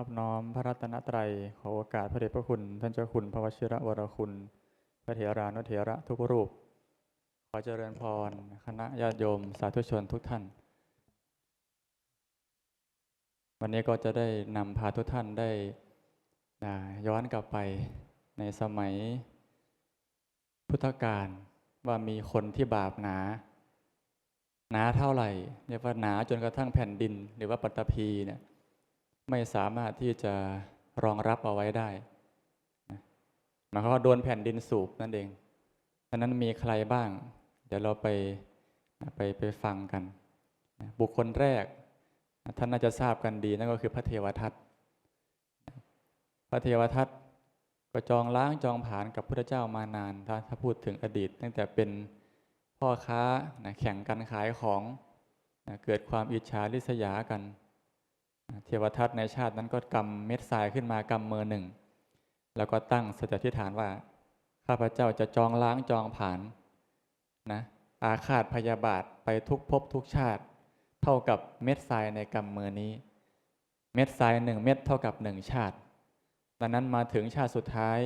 อบน้อมพระรัตนตรัยขอโอกาสพระเดชพระคุณ ท่านเจ้าคุณพระวชิระวรคุณ พระเถรานุเถระทุกรูป ขอเจริญพรคณะญาติโยมสาธุชนทุกท่าน วันนี้ก็จะได้นำพาทุกท่านได้ย้อนกลับไปในสมัยพุทธกาลว่ามีคนที่บาปหนาหนาเท่าไหร่เรียกว่าหนาจนกระทั่งแผ่นดิน หรือว่าปัตตภีเนี่ย ไม่สามารถที่จะรองรับเอาไว้ได้หมายความว่าโดนแผ่นดินสูบนั่นเองดังนั้นมีใครบ้าง เดี๋ยวเราไปไปไปฟังกัน บุคคลแรก ท่านน่าจะทราบกันดีนั่นก็คือพระเทวทัตพระเทวทัตก็จองล้างจองผานกับพระเจ้ามานานถ้าถ้าพูดถึงอดีต ตั้งแต่เป็นพ่อค้านะแข่งกันขายของนะเกิดความอิจฉาริษยากัน เทวทัตในชาตินั้นก็กำเม็ดทรายขึ้นมากำมือหนึ่ง แล้วก็ตั้งสัจธิฐานว่า ข้าพเจ้าจะจองล้างจองผลานนะอาฆาตพยาบาทไปทุกภพทุกชาติ เท่ากับเม็ดทรายในกำมือนี้ เม็ดทรายหนึ่งเม็ดเท่ากับหนึ่งชาติดังนั้นมาถึงชาติสุดท้าย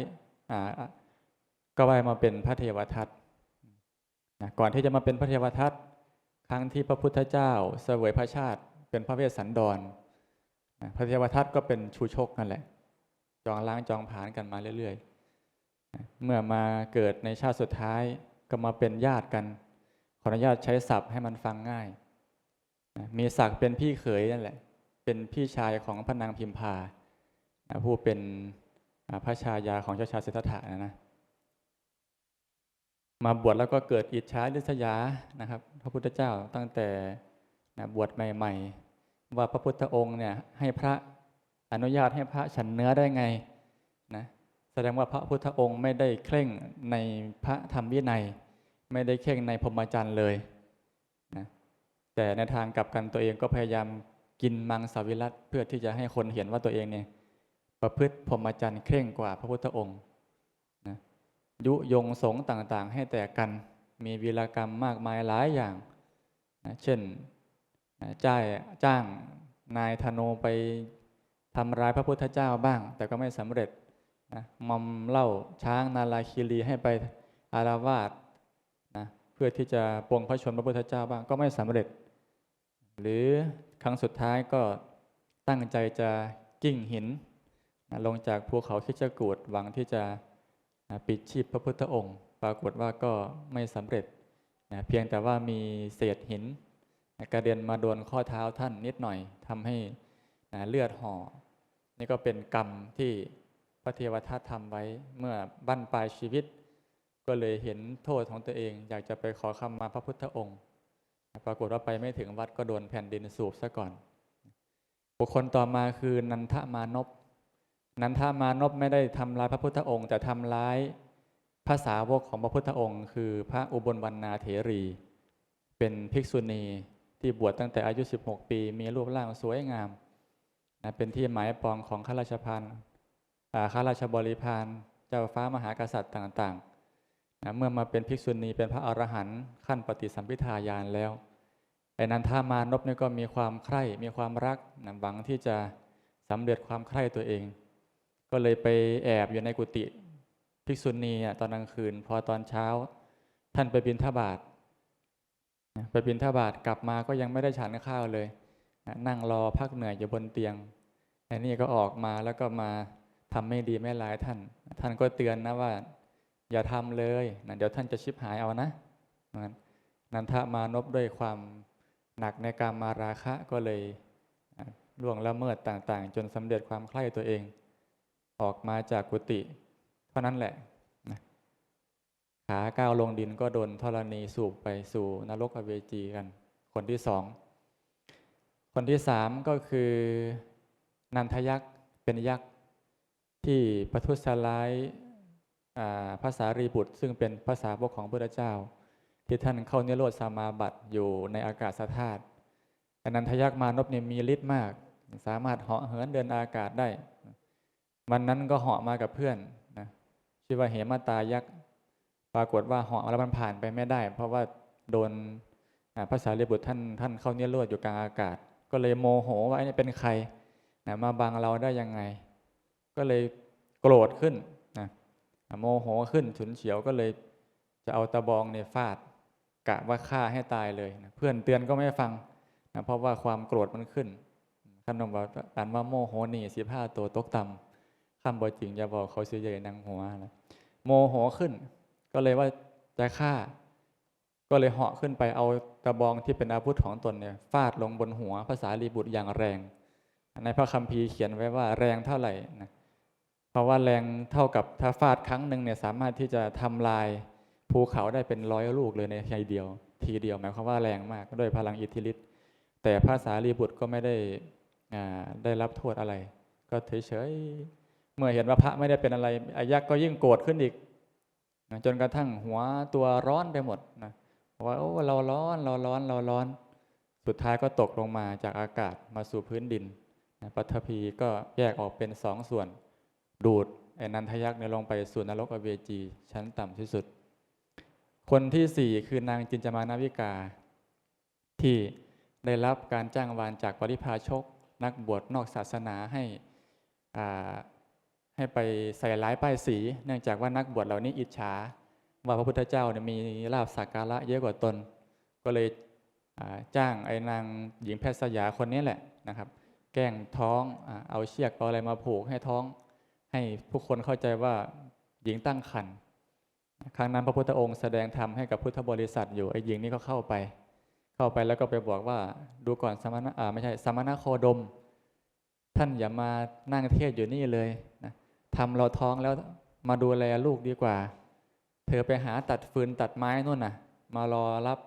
ก็ไปมาเป็นพระเทวทัตนะก่อนที่จะมาเป็นพระเทวทัตครั้งที่พระพุทธเจ้าเสวยพระชาติเป็นพระเวสสันดร พระเทวทัตก็เป็นชูชกนั่นแหละ จองล้างจองผานกันมาเรื่อยๆ เมื่อมาเกิดในชาติสุดท้ายก็มาเป็นญาติกัน ขออนุญาตใช้ศัพท์ให้มันฟังง่าย มีศักดิ์เป็นพี่เขยนั่นแหละ เป็นพี่ชายของพระนางพิมพา ผู้เป็นพระชายาของเจ้าชายสิทธัตถะนะนะมาบวชแล้วก็เกิดอิจฉาริษยานะครับ พระพุทธเจ้าตั้งแต่นะบวชใหม่ๆ ว่าพระพุทธองค์เนี่ยให้พระอนุญาตให้พระฉันเนื้อได้ไงนะแสดงว่าพระพุทธองค์ไม่ได้เคร่งในพระธรรมวินัย ไม่ได้เคร่งในพรหมจรรย์เลยนะแต่ในทางกลับกันตัวเองก็พยายามกินมังสวิรัตเพื่อที่จะให้คนเห็นว่าตัวเองเนี่ยประพฤติพรหมจรรย์เคร่งกว่าพระพุทธองค์นะยุยงสงต่างๆ ให้แตกกันมีวีรกรรมมากมายหลายอย่างนะเช่น จ้าจ้างนายธนูไปทำร้ายพระพุทธเจ้าบ้าง แต่ก็ไม่สำเร็จนะมอมเล่าช้างนาลาคีรีให้ไปอาราวาสนะเพื่อที่จะปลงพระชนพระพุทธเจ้าบ้างก็ไม่สำเร็จ หรือครั้งสุดท้ายก็ตั้งใจจะกิ้งหินนะลงจากภูเขาคิชกูดหวังที่จะนะปิดชีพพระพุทธองค์ ปรากฏว่าก็ไม่สำเร็จนะเพียงแต่ว่ามีเศษหิน กระเด็นมาโดนข้อเท้าท่านนิดหน่อยทำให้นะเลือดห่อ นี่ก็เป็นกรรมที่พระเทวทัตทำไว้เมื่อบั้นปลายชีวิต ก็เลยเห็นโทษของตัวเอง อยากจะไปขอคำมาพระพุทธองค์ ปรากฏว่าไปไม่ถึงวัดก็โดนแผ่นดินสูบซะก่อน บุคคลต่อมาคือนันทมานพนันทามานพไม่ได้ทำร้ายพระพุทธองค์ แต่ทำร้ายภาษาวกของพระพุทธองค์ คือพระอุบลวรรณาเถรี เป็นภิกษุณี ที่บวชตั้งแต่อายุ 16 ปี มีรูปร่างสวยงามนะเป็นที่หมายปองของข้าราชพันข้าราชบริพารเจ้าฟ้ามหากษัตริย์ต่างๆนะเมื่อมาเป็นภิกษุณีเป็นพระอรหันต์ขั้นปฏิสัมพิทาญาณแล้วไอ้นันทามานพนี่ก็มีความใคร่ มีความรักนะหวังที่จะสำเร็จความใคร่ตัวเอง ก็เลยไปแอบอยู่ในกุฏิภิกษุณีตอนกลางคืน พอตอนเช้า ท่านไปบิณฑบาต ไปบิณฑบาตกลับมาก็ยังไม่ได้ฉันข้าวเลย นั่งรอพักเหนื่อยอยู่บนเตียงไอ้นี่ก็ออกมาแล้วก็มาทำไม่ดีไม่ร้ายท่าน ท่านก็เตือนนะว่า อย่าทำเลยนะเดี๋ยวท่านจะชิบหายเอานะนะนันทมานพด้วยความหนักในการมาราคะก็เลยล่วงละเมิดต่างๆ จนสำเร็จความใคร่ตัวเอง ออกมาจากกุฏิเท่านั้นแหละ ขาก้าวลงดินก็โดนธรณีสูบไปสู่นรกอเวจีกัน คนที่สอง คนที่สามก็คือนันทยักษ์เป็นยักษ์ที่ประทุษร้ายภาษารีบุตร ซึ่งเป็นภาษาพวกของพระเจ้า ที่ท่านเข้าเนโรธสมาบัติอยู่ในอากาศธาตุอนันทยักษ์มานพเนี่ยมีฤทธิ์มาก สามารถเหาะเหินเดินอากาศได้ วันนั้นก็เหาะมากับเพื่อนนะชื่อว่าเหมาตายักษ์ ปรากฏว่าเหาะแล้วมันผ่านไปไม่ได้ เพราะว่าโดนอ่าพระสารีบุตรท่านท่านเข้าเนิโรธอยู่กลางอากาศ ก็เลยโมโหว่าไอ้นี่เป็นใครนะมาบังเราได้ยังไง ก็เลยโกรธขึ้นนะโมโหขึ้นฉุนเฉียวก็เลยจะเอาตะบองเนี่ยฟาดกะว่าฆ่าให้ตายเลยนะเพื่อนเตือนก็ไม่ฟังนะเพราะว่าความโกรธมันขึ้นขนมว่าอ่านว่าโมโหนี่สิบห้าตัวตกต่ำคำบ่จริงอย่าบอกเขาเสียใหญ่นางหัวนะโมโหขึ้น ก็เลยว่าจะฆ่า ก็เลยเหาะขึ้นไปเอาตะบองที่เป็นอาวุธของตนเนี่ยฟาดลงบนหัวภาษาลีบุตรอย่างแรง ในพระคัมภีร์เขียนไว้ว่าแรงเท่าไหร่นะเพราะว่าแรงเท่ากับถ้าฟาดครั้งหนึ่งเนี่ยสามารถที่จะทำลายภูเขาได้เป็นร้อยลูกเลยในทีเดียว ทีเดียวหมายความว่าแรงมากด้วยพลังอิทธิฤทธิ์แต่ภาษาลีบุตรก็ไม่ได้อ่าได้รับโทษอะไร ก็เฉยๆเมื่อเห็นว่าพระไม่ได้เป็นอะไรอายักษ์ก็ยิ่งโกรธขึ้นอีก จนกระทั่งหัวตัวร้อนไปหมดนะว่าโอ้เราร้อนเราร้อนเราร้อน สุดท้ายก็ตกลงมาจากอากาศมาสู่พื้นดินนะปัทภีก็แยกออกเป็นสองส่วน ดูดไอ้นันทยักษ์เนี่ยลงไปสู่นรกอเวจี ชั้นต่ำที่สุด คนที่สี่คือนางจินจามานาวิกา ที่ได้รับการจ้างวานจากปริพาชก นักบวชนอกศาสนาให้อ่า ให้ไปใส่ร้ายป้ายสี เนื่องจากว่านักบวชเหล่านี้อิจฉา ว่าพระพุทธเจ้าเนี่ยมีลาบสักการะเยอะกว่าตน ก็เลยจ้างไอ้นางหญิงแพทย์สยาคนนี้แหละนะครับ แกล้งท้องอเอาเชือกเอาอะไรมาผูกให้ท้อง ให้ผู้คนเข้าใจว่าหญิงตั้งครรภ์ครั้งนั้นพระพุทธองค์แสดงธรรมให้กับพุทธบริษัทอยู่ไอ้หญิงนี่ก็เข้าไป เข้าไปแล้วก็ไปบอกว่าดูก่อนสมณะอ่าไม่ใช่สมณะโคดม ท่านอย่ามานั่งเทศอยู่นี่เลยนะ ทำเราท้องแล้วมาดูแลลูกดีกว่า เธอไปหาตัดฟืนตัดไม้นู่นน่ะ มารอรับ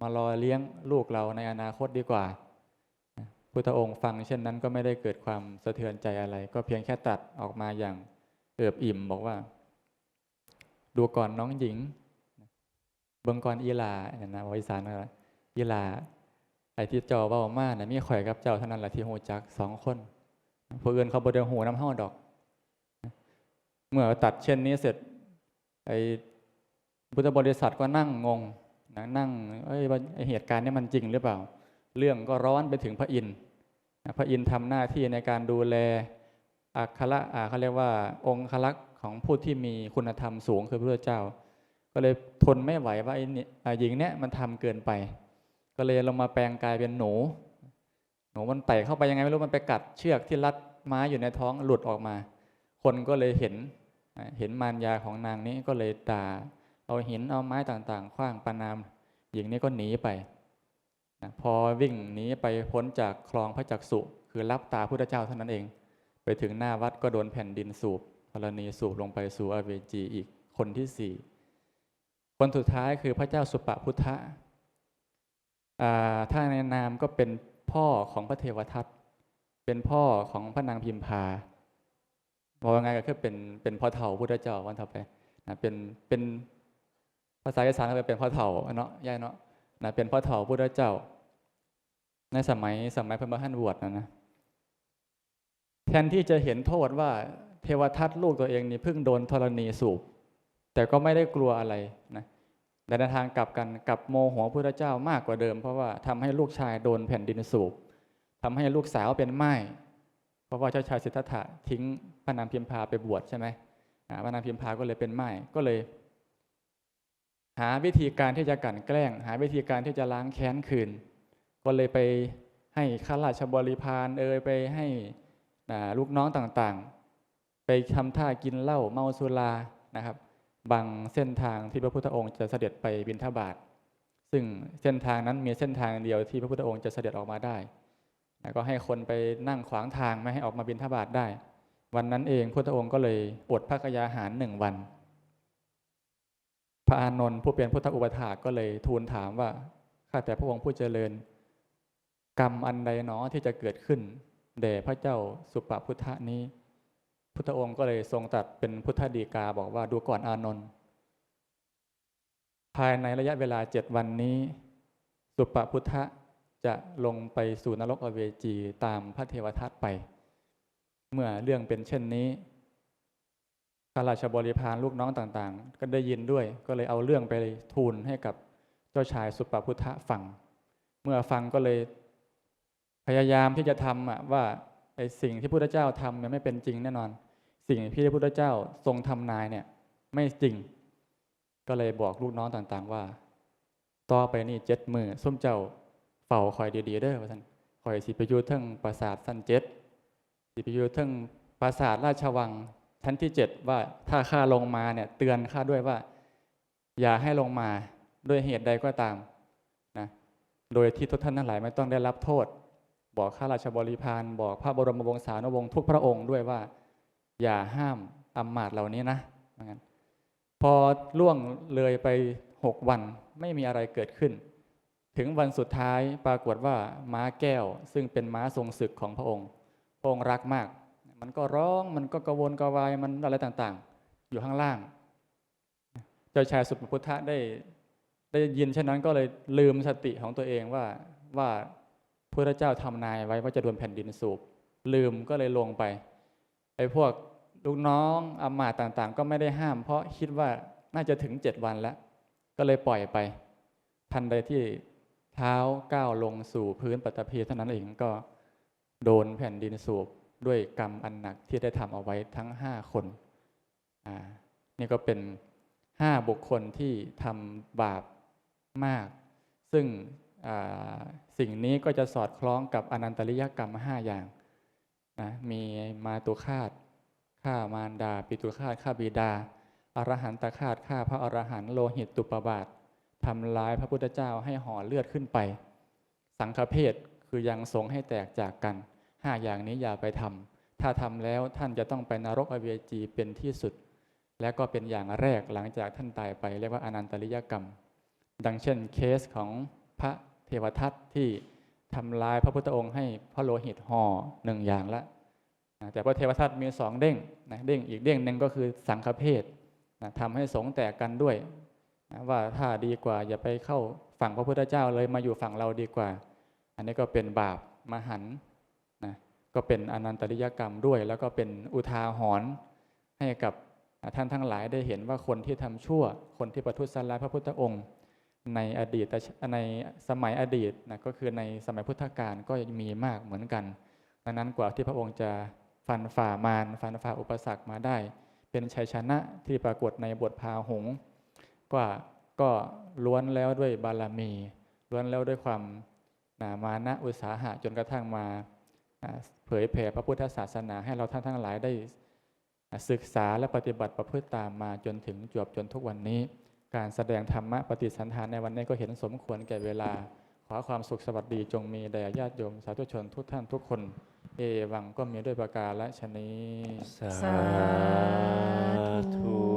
มารอเลี้ยงลูกเราในอนาคตดีกว่าพุทธองค์ฟังเช่นนั้นก็ไม่ได้เกิดความสะเทือนใจอะไร ก็เพียงแค่ตัดออกมาอย่างเอิบอิ่มบอกว่า ดูก่อนน้องหญิง เบิ่งก่อนอีลาเนี่ยนะวาอีสานนะอีลา ไอที่เจ้าเบามาน่ะมีข่อยกับเจ้าเท่านั้นแหละที่หูจักสองคนผู้อื่นเขาบ่ได้หูน้ำเฮาดอก เมื่อตัดเช่นนี้เสร็จไอ้พุทธบริษัทก็นั่งงงนะนั่งเอ้ยไอ้เหตุการณ์นี้มันจริงหรือเปล่า เรื่องก็ร้อนไปถึงพระอินทร์พระอินทร์ทำหน้าที่ในการดูแลอัคระอาเขาเรียกว่า องค์คลักษ์ของผู้ที่มีคุณธรรมสูงคือพระเจ้า ก็เลยทนไม่ไหวว่าไอ้นี่อ่าหญิงเนี้ยมันทำเกินไป ก็เลยลงมาแปลงกายเป็นหนู หนูมันไต่เข้าไปยังไงไม่รู้มันไปกัดเชือกที่รัดไม้อยู่ในท้องหลุดออกมา คนก็เลยเห็น เห็นมารยาของนางนี้ก็เลยด่าเอาหินเอาไม้ต่างๆคว้างประนามหญิงนี้ก็หนีไปนะพอวิ่งหนีไปพ้นจากคลองพระจักสุคือรับตาพุทธเจ้าเท่านั้นเอง ไปถึงหน้าวัดก็โดนแผ่นดินสูบธรณีสูบลงไปสู่อเวจีอีกคนที่สี่คนสุดท้ายคือพระเจ้าสุปพุทธะถ้าในนามก็เป็นพ่อของพระเทวทัตเป็นพ่อของพระนางพิมพา บอกว่าไงก็คือเป็นเป็นพ่อเฒ่าพุทธเจ้าวันต่อไปนะเป็นเป็นภาษาอีสานก็เป็นพ่อเฒ่าเนาะย่าเนาะนะเป็นพ่อเฒ่าพุทธเจ้า ในสมัยสมัยพระมหันบวชนะนะแทนที่จะเห็นโทษว่าเทวทัตลูกตัวเองนี่เพิ่งโดนธรณีสูบ แต่ก็ไม่ได้กลัวอะไรนะแต่ในทางกลับกันกับโมโหพระเจ้ามากกว่าเดิม เพราะว่าทำให้ลูกชายโดนแผ่นดินสูบทำให้ลูกสาวเป็นไม้ ราะว่าเจ้าชายสิทธัตถะทิ้งพระนางพิมพาไปบวชใช่ไหมพระนางพิมพาก็เลยเป็นไม้ก็เลย หาวิธีการที่จะกันแกล้ง หาวิธีการที่จะล้างแค้นคืน ก็เลยไปให้ข้าราชบริพารเอ่ยไปให้ลูกน้องต่างๆ ไปทำท่ากินเหล้าเมาสุรานะครับบางเส้นทางที่พระพุทธองค์จะเสด็จไปบิณฑบาตซึ่งเส้นทางนั้นมีเส้นทางเดียวที่พระพุทธองค์จะเสด็จออกมาได้ ก็ให้คนไปนั่งขวางทางไม่ให้ออกมาบิณฑบาตได้ วันนั้นเองพุทธองค์ก็เลยอดพระกยาหารหนึ่งวัน พระอานนท์ผู้เป็นพุทธอุปถากก็เลยทูลถามว่าข้าแต่พระองค์ผู้เจริญ กรรมอันใดหนอที่จะเกิดขึ้นแด่พระเจ้าสุปพุทธะนี้ พุทธองค์ก็เลยทรงตัดเป็นพุทธดีกาบอกว่าดูก่อนอานนท์ภายในระยะเวลาเจ็ดวันนี้ สุปพุทธะ จะลงไปสู่นรกอเวจีตามพระเทวทัตไป เมื่อเรื่องเป็นเช่นนี้ข้าราชบริพารลูกน้องต่างๆ ก็ได้ยินด้วย ก็เลยเอาเรื่องไปทูลให้กับเจ้าชายสุปพุทธะฟัง เมื่อฟังก็เลยพยายามที่จะทำอะว่าไอ้สิ่งที่พุทธเจ้าทำเนี่ยไม่เป็นจริงแน่นอน สิ่งที่พระพุทธเจ้าทรงทำนายเนี่ยไม่จริง ก็เลยบอกลูกน้องต่างๆว่า ต่อไปนี่เจ็ดมือส้มเจ้า ฝ้าคอยดีๆเด้อว่าท่านคอยสิไปอยู่ทั้งปราสาทสั้นเจ็ดสิไปอยู่ทั้งปราสาทราชวังชั้นที่เจ็ดว่าถ้าข้าลงมาเนี่ยเตือนข้าด้วยว่า อย่าให้ลงมาด้วยเหตุใดก็ตามนะโดยที่ทุกท่านทั้งหลายไม่ต้องได้รับโทษ บอกข้าราชบริพารบอกพระบรมวงศานุวงศ์ทุกพระองค์ด้วยว่า อย่าห้ามอำมาตย์เหล่านี้นะงั้นพอล่วงเลยไปหกวันไม่มีอะไรเกิดขึ้น ถึงวันสุดท้ายปรากฏว่าม้าแก้ว ซึ่งเป็นม้าทรงศึกของพระองค์ พระองค์รักมาก มันก็ร้องมันก็กระวนกระวายมันอะไรต่างๆ อยู่ข้างล่างเจ้าชายสุภพุทธะได้ได้ยินเช่นนั้นก็เลยลืมสติของตัวเองว่าว่าพระเจ้าทำนายไว้ว่าจะโดนแผ่นดินสูบ ลืมก็เลยลงไปไอ้พวกลูกน้องอามาตต่างๆ ก็ไม่ได้ห้าม เพราะคิดว่าน่าจะถึงเจ็ดวันแล้ว ก็เลยปล่อยไป ทันใดที่ เท้าก้าวลงสู่พื้นปฐพีเท่านั้นเองก็โดนแผ่นดินสูบด้วยกรรมอันหนักที่ได้ทำเอาไว้ทั้งห้าคนอ่านี่ก็เป็นห้าบุคคลที่ทำบาปมาก ซึ่งสิ่งนี้ก็จะสอดคล้องกับอนันตริยกรรมห้าอย่างนะมีมาตุคาตฆ่ามารดา ปิตุคาตฆ่าบิดาอรหันตคาตฆ่าพระอรหันต์โลหิตตุปบาท ทำร้ายพระพุทธเจ้าให้ห่อเลือดขึ้นไป สังฆเพศคือยังสงให้แตกจากกันห้าอย่างนี้อย่าไปทำถ้าทำแล้วท่านจะต้องไปนรกอเวจีเป็นที่สุด และก็เป็นอย่างแรกหลังจากท่านตายไปเรียกว่าอนันตริยกรรม ดังเช่นเคสของพระเทวทัตที่ทำลายพระพุทธองค์ให้พระโลหิตห่อหนึ่งอย่างละแต่พระเทวทัตมีสองเด้งนะเด้งอีกเด้งหนึ่งก็คือสังฆเพศนะทำให้สงแตกกันด้วย ว่าถ้าดีกว่า อย่าไปเข้าฝั่งพระพุทธเจ้าเลยมาอยู่ฝั่งเราดีกว่า อันนี้ก็เป็นบาปมหันนะก็เป็นอนันตริยกรรมด้วย แล้วก็เป็นอุทาหรณ์ให้กับท่านทั้งหลายได้เห็นว่าคนที่ทำชั่ว คนที่ประทุษร้ายพระพุทธองค์ ในอดีตในสมัยอดีตนะก็คือในสมัยพุทธกาลก็มีมากเหมือนกัน ดังนั้นกว่าที่พระองค์จะฟันฝ่ามารฟันฝ่าอุปสรรคมาได้ เป็นชัยชนะที่ปรากฏในบทพาหง ส์ก็ก็ล้วนแล้วด้วยบารมี ล้วนแล้วด้วยความมานะอุตสาหะจนกระทั่งมาเผยแผ่พระพุทธศาสนาให้เราท่านทั้งหลายได้ศึกษาและปฏิบัติประพฤติตามมาจนถึงจบจนทุกวันนี้ การแสดงธรรมะปฏิสันทานในวันนี้ก็เห็นสมควรแก่เวลา ขอความสุขสวัสดีจงมีแด่ญาติโยมสาธุชนทุกท่านทุกคน เอวังก็มีด้วยประการและชนี้สาธุ